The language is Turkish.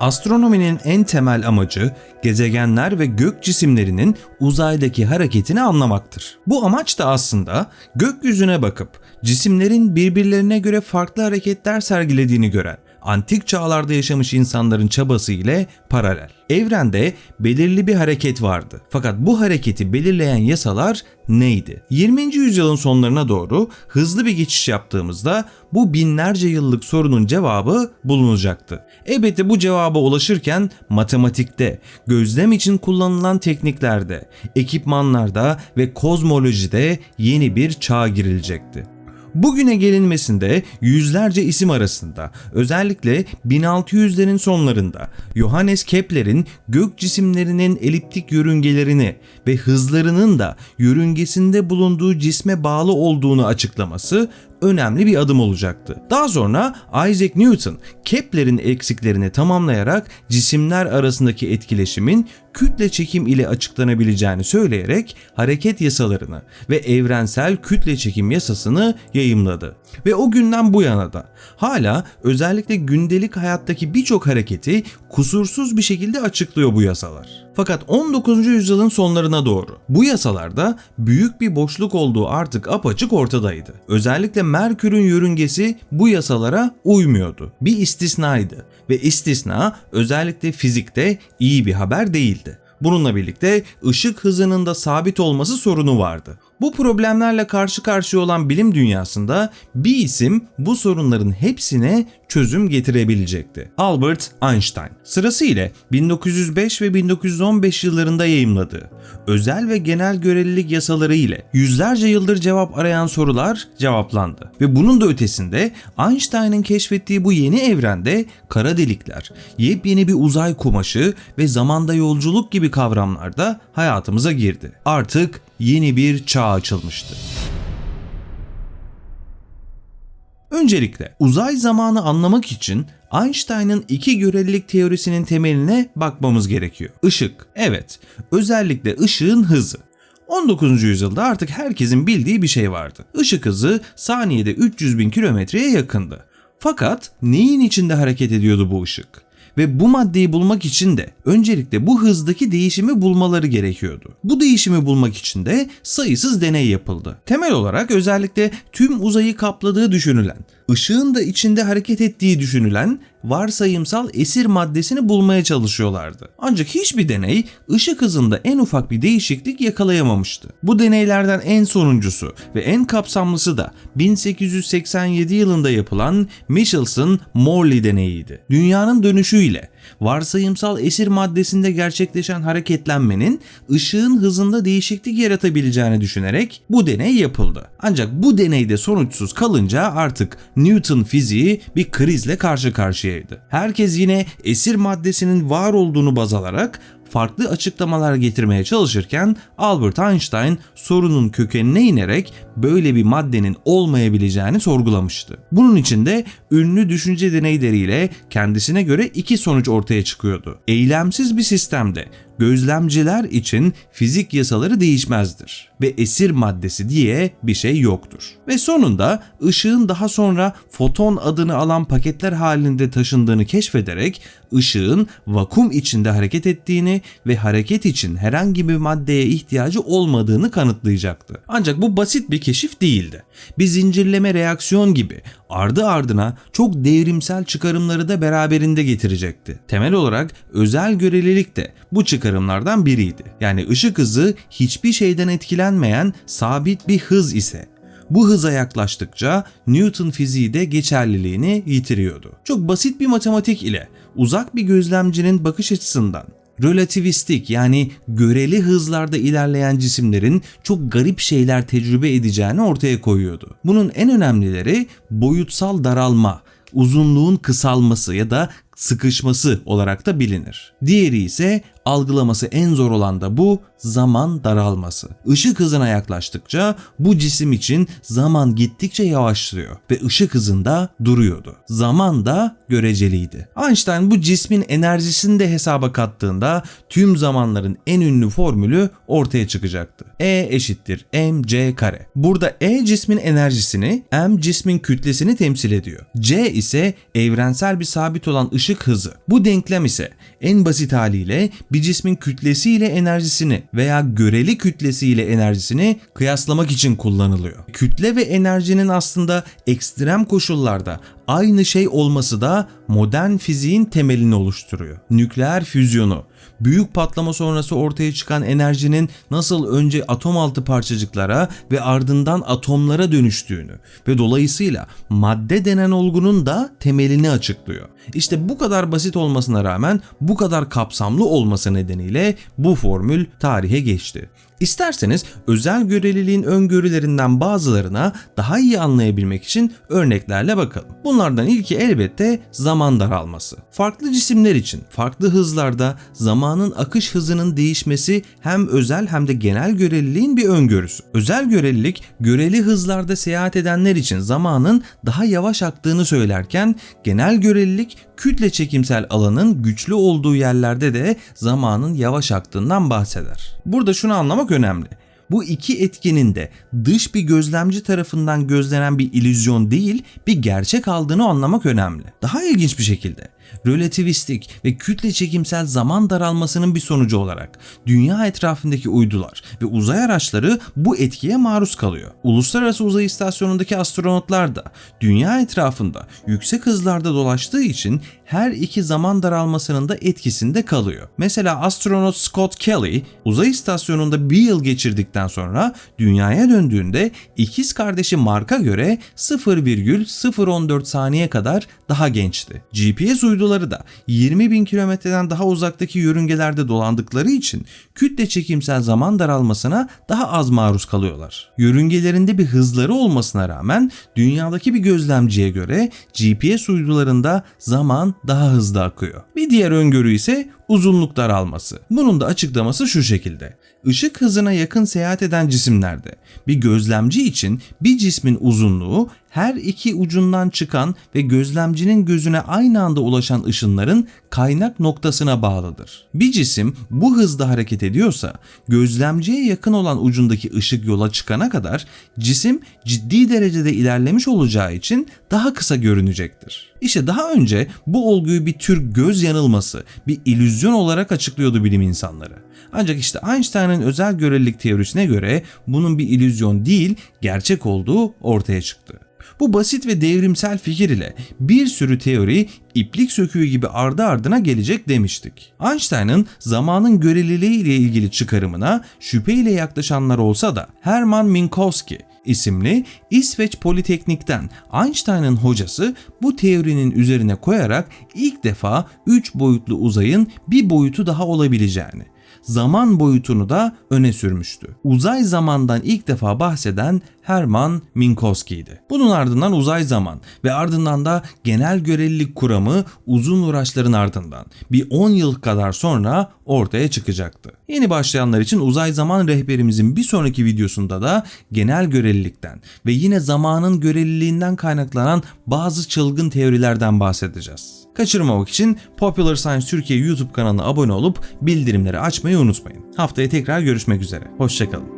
Astronominin en temel amacı gezegenler ve gök cisimlerinin uzaydaki hareketini anlamaktır. Bu amaç da aslında gökyüzüne bakıp cisimlerin birbirlerine göre farklı hareketler sergilediğini gören antik çağlarda yaşamış insanların çabası ile paralel. Evrende belirli bir hareket vardı. Fakat bu hareketi belirleyen yasalar neydi? 20. yüzyılın sonlarına doğru hızlı bir geçiş yaptığımızda bu binlerce yıllık sorunun cevabı bulunacaktı. Elbette bu cevaba ulaşırken matematikte, gözlem için kullanılan tekniklerde, ekipmanlarda ve kozmolojide yeni bir çağa girilecekti. Bugüne gelinmesinde yüzlerce isim arasında özellikle 1600'lerin sonlarında Johannes Kepler'in gök cisimlerinin eliptik yörüngelerini ve hızlarının da yörüngesinde bulunduğu cisme bağlı olduğunu açıklaması önemli bir adım olacaktı. Daha sonra Isaac Newton Kepler'in eksiklerini tamamlayarak cisimler arasındaki etkileşimin kütle çekim ile açıklanabileceğini söyleyerek hareket yasalarını ve evrensel kütle çekim yasasını yayımladı. Ve o günden bu yana da hala özellikle gündelik hayattaki birçok hareketi kusursuz bir şekilde açıklıyor bu yasalar. Fakat 19. yüzyılın sonlarına doğru bu yasalarda büyük bir boşluk olduğu artık apaçık ortadaydı. Özellikle Merkür'ün yörüngesi bu yasalara uymuyordu. Bir istisnaydı ve istisna özellikle fizikte iyi bir haber değildi. Bununla birlikte ışık hızının da sabit olması sorunu vardı. Bu problemlerle karşı karşıya olan bilim dünyasında bir isim bu sorunların hepsine çözüm getirebilecekti. Albert Einstein. Sırasıyla 1905 ve 1915 yıllarında yayımladığı özel ve genel görelilik yasaları ile yüzlerce yıldır cevap arayan sorular cevaplandı. Ve bunun da ötesinde Einstein'ın keşfettiği bu yeni evrende kara delikler, yepyeni bir uzay kumaşı ve zamanda yolculuk gibi kavramlar da hayatımıza girdi. Artık yeni bir çağ açılmıştı. Öncelikle uzay zamanı anlamak için Einstein'ın iki görelilik teorisinin temeline bakmamız gerekiyor. Işık, evet, özellikle ışığın hızı. 19. yüzyılda artık herkesin bildiği bir şey vardı. Işık hızı saniyede 300 bin kilometreye yakındı. Fakat neyin içinde hareket ediyordu bu ışık? Ve bu maddeyi bulmak için de öncelikle bu hızdaki değişimi bulmaları gerekiyordu. Bu değişimi bulmak için de sayısız deney yapıldı. Temel olarak özellikle tüm uzayı kapladığı düşünülen, ışığın da içinde hareket ettiği düşünülen varsayımsal esir maddesini bulmaya çalışıyorlardı. Ancak hiçbir deney ışık hızında en ufak bir değişiklik yakalayamamıştı. Bu deneylerden en sonuncusu ve en kapsamlısı da 1887 yılında yapılan Michelson-Morley deneyiydi. Dünyanın dönüşüyle varsayımsal esir maddesinde gerçekleşen hareketlenmenin ışığın hızında değişiklik yaratabileceğini düşünerek bu deney yapıldı. Ancak bu deneyde sonuçsuz kalınca artık Newton fiziği bir krizle karşı karşıyaydı. Herkes yine esir maddesinin var olduğunu baz alarak farklı açıklamalar getirmeye çalışırken Albert Einstein sorunun kökenine inerek böyle bir maddenin olmayabileceğini sorgulamıştı. Bunun için de ünlü düşünce deneyleriyle kendisine göre iki sonuç ortaya çıkıyordu. Eylemsiz bir sistemde gözlemciler için fizik yasaları değişmezdir ve esir maddesi diye bir şey yoktur. Ve sonunda ışığın daha sonra foton adını alan paketler halinde taşındığını keşfederek ışığın vakum içinde hareket ettiğini ve hareket için herhangi bir maddeye ihtiyacı olmadığını kanıtlayacaktı. Ancak bu basit bir keşif değildi. Bir zincirleme reaksiyon gibi ardı ardına çok devrimsel çıkarımları da beraberinde getirecekti. Temel olarak özel görelilik de bu çıkarımlardan biriydi. Yani ışık hızı hiçbir şeyden etkilenmeyen sabit bir hız ise bu hıza yaklaştıkça Newton fiziği de geçerliliğini yitiriyordu. Çok basit bir matematik ile uzak bir gözlemcinin bakış açısından relativistik yani göreli hızlarda ilerleyen cisimlerin çok garip şeyler tecrübe edeceğini ortaya koyuyordu. Bunun en önemlileri boyutsal daralma, uzunluğun kısalması ya da sıkışması olarak da bilinir. Diğeri ise algılaması en zor olan da bu zaman daralması. Işık hızına yaklaştıkça bu cisim için zaman gittikçe yavaşlıyor ve ışık hızında duruyordu. Zaman da göreceliydi. Einstein bu cismin enerjisini de hesaba kattığında tüm zamanların en ünlü formülü ortaya çıkacaktı. E eşittir mc kare. Burada E cismin enerjisini, m cismin kütlesini temsil ediyor. C ise evrensel bir sabit olan ışık ışık hızı. Bu denklem ise en basit haliyle bir cismin kütlesi ile enerjisini veya göreli kütlesi ile enerjisini kıyaslamak için kullanılıyor. Kütle ve enerjinin aslında ekstrem koşullarda aynı şey olması da modern fiziğin temelini oluşturuyor. Nükleer füzyonu, büyük patlama sonrası ortaya çıkan enerjinin nasıl önce atom altı parçacıklara ve ardından atomlara dönüştüğünü ve dolayısıyla madde denen olgunun da temelini açıklıyor. İşte bu kadar basit olmasına rağmen bu kadar kapsamlı olması nedeniyle bu formül tarihe geçti. İsterseniz özel göreliliğin öngörülerinden bazılarına daha iyi anlayabilmek için örneklerle bakalım. Bunlardan ilki elbette zaman daralması. Farklı cisimler için farklı hızlarda zamanın akış hızının değişmesi hem özel hem de genel göreliliğin bir öngörüsü. Özel görelilik göreli hızlarda seyahat edenler için zamanın daha yavaş aktığını söylerken genel görelilik kütle çekimsel alanın güçlü olduğu yerlerde de zamanın yavaş aktığından bahseder. Burada şunu anlamak önemli. Bu iki etkinin de dış bir gözlemci tarafından gözlenen bir illüzyon değil, bir gerçek aldığını anlamak önemli. Daha ilginç bir şekilde relativistik ve kütle çekimsel zaman daralmasının bir sonucu olarak dünya etrafındaki uydular ve uzay araçları bu etkiye maruz kalıyor. Uluslararası Uzay İstasyonu'ndaki astronotlar da dünya etrafında yüksek hızlarda dolaştığı için her iki zaman daralmasının da etkisinde kalıyor. Mesela astronot Scott Kelly uzay istasyonunda bir yıl geçirdikten sonra dünyaya döndüğünde ikiz kardeşi Mark'a göre 0,014 saniye kadar daha gençti. GPS uyduları da 20 bin kilometreden daha uzaktaki yörüngelerde dolandıkları için kütle çekimsel zaman daralmasına daha az maruz kalıyorlar. Yörüngelerinde bir hızları olmasına rağmen dünyadaki bir gözlemciye göre GPS uydularında zaman daha hızlı akıyor. Bir diğer öngörü ise uzunluk daralması. Bunun da açıklaması şu şekilde. Işık hızına yakın seyahat eden cisimlerde bir gözlemci için bir cismin uzunluğu her iki ucundan çıkan ve gözlemcinin gözüne aynı anda ulaşan ışınların kaynak noktasına bağlıdır. Bir cisim bu hızda hareket ediyorsa gözlemciye yakın olan ucundaki ışık yola çıkana kadar cisim ciddi derecede ilerlemiş olacağı için daha kısa görünecektir. İşte daha önce bu olguyu bir tür göz yanılması, bir illüzyon olarak açıklıyordu bilim insanları. Ancak işte Einstein'ın özel görelilik teorisine göre bunun bir illüzyon değil, gerçek olduğu ortaya çıktı. Bu basit ve devrimsel fikir ile bir sürü teori iplik söküğü gibi ardı ardına gelecek demiştik. Einstein'ın zamanın göreliliği ile ilgili çıkarımına şüpheyle yaklaşanlar olsa da Hermann Minkowski isimli İsveç Politeknik'ten Einstein'ın hocası bu teorinin üzerine koyarak ilk defa 3 boyutlu uzayın bir boyutu daha olabileceğini zaman boyutunu da öne sürmüştü. Uzay zamandan ilk defa bahseden Hermann Minkowski'ydi. Bunun ardından uzay zaman ve ardından da genel görelilik kuramı uzun uğraşların ardından bir 10 yıl kadar sonra ortaya çıkacaktı. Yeni başlayanlar için uzay zaman rehberimizin bir sonraki videosunda da genel görelilikten ve yine zamanın göreliliğinden kaynaklanan bazı çılgın teorilerden bahsedeceğiz. Kaçırmamak için Popular Science Türkiye YouTube kanalına abone olup bildirimleri açmayı unutmayın. Haftaya tekrar görüşmek üzere. Hoşçakalın.